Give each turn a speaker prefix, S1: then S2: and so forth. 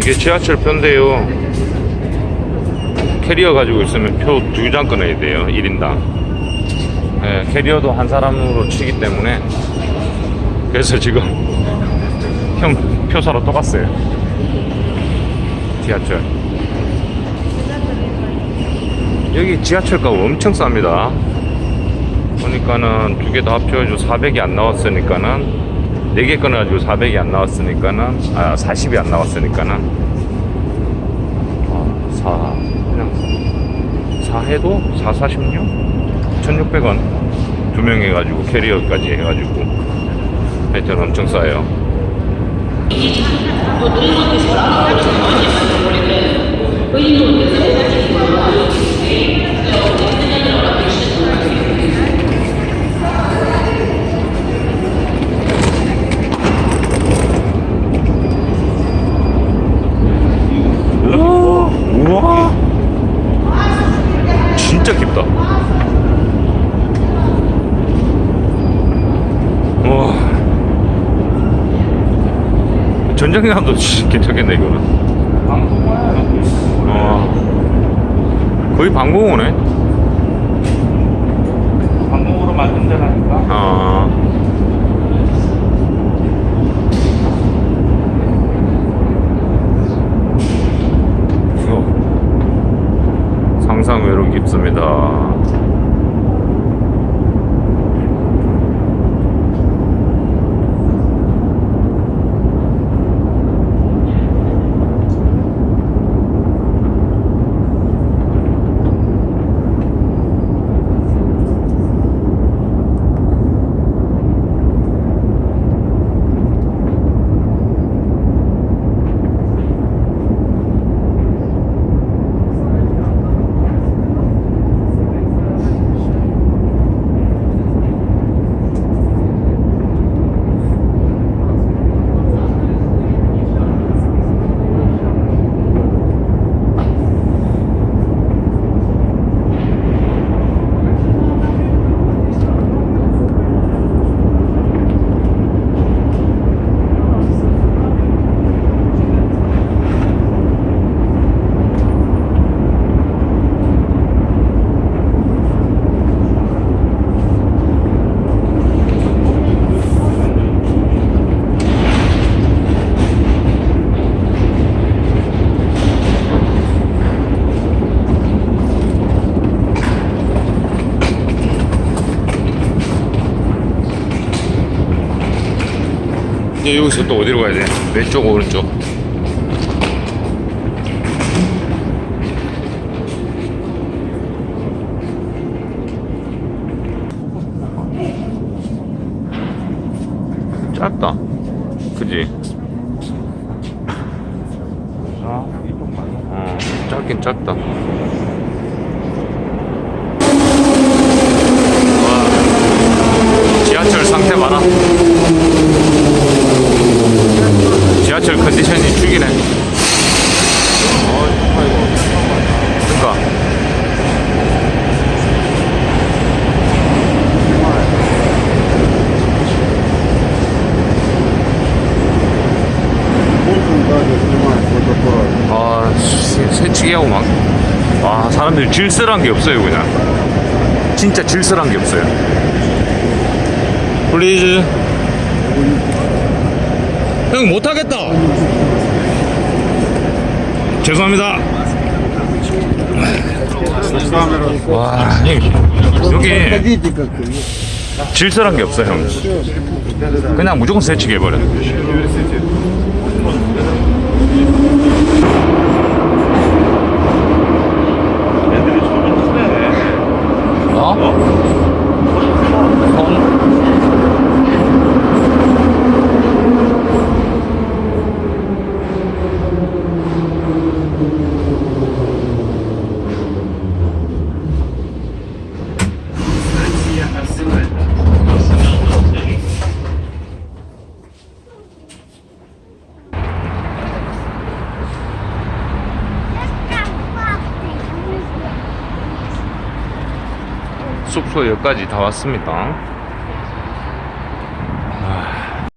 S1: 이게 지하철 표인데요. 캐리어 가지고 있으면 표 두 장 끊어야 돼요. 1인당. 예, 캐리어도 한 사람으로 치기 때문에 그래서 지금 형 표 사러 또 갔어요. 지하철. 여기 지하철 값 엄청 쌉니다. 보니까는 두 개 다 합쳐가지고 400이 안 나왔으니까는 네개 끊어가지고 400이 안 나왔으니까는 아 40이 안 나왔으니까는. 아, 4 그냥 4 해도 4 46 1600원 두 명 해가지고 캐리어까지 해가지고. 하여튼 엄청 싸요 진짜 깊다. 와. 전장님도 괜찮겠네 이거는. 어, 거의 방공호네
S2: 방공으로 만든 데라니까.
S1: 아. 어. 상상 외로 깊습니다. 이제 여기서 또 어디로 가야 돼? 왼쪽, 오른쪽? 짧다. 그지? 어, 짧긴 짧다. 와, 지하철 상태 봐라. 지하철 컨디션이 죽이네. 어. 그니까. 아, 새- 새치기하고 막. 와, 사람들이 질설한 게 없어요, 그냥. 진짜 질설한 게 없어요. 플리즈. 형, 못하겠다. 죄송합니다. 와, 형, 여기 질설한 게 없어, 형. 그냥 무조건 새치기 해버려.
S2: 애들이 손을 크네.
S1: 어? 손? 숙소 여기까지 다 왔습니다.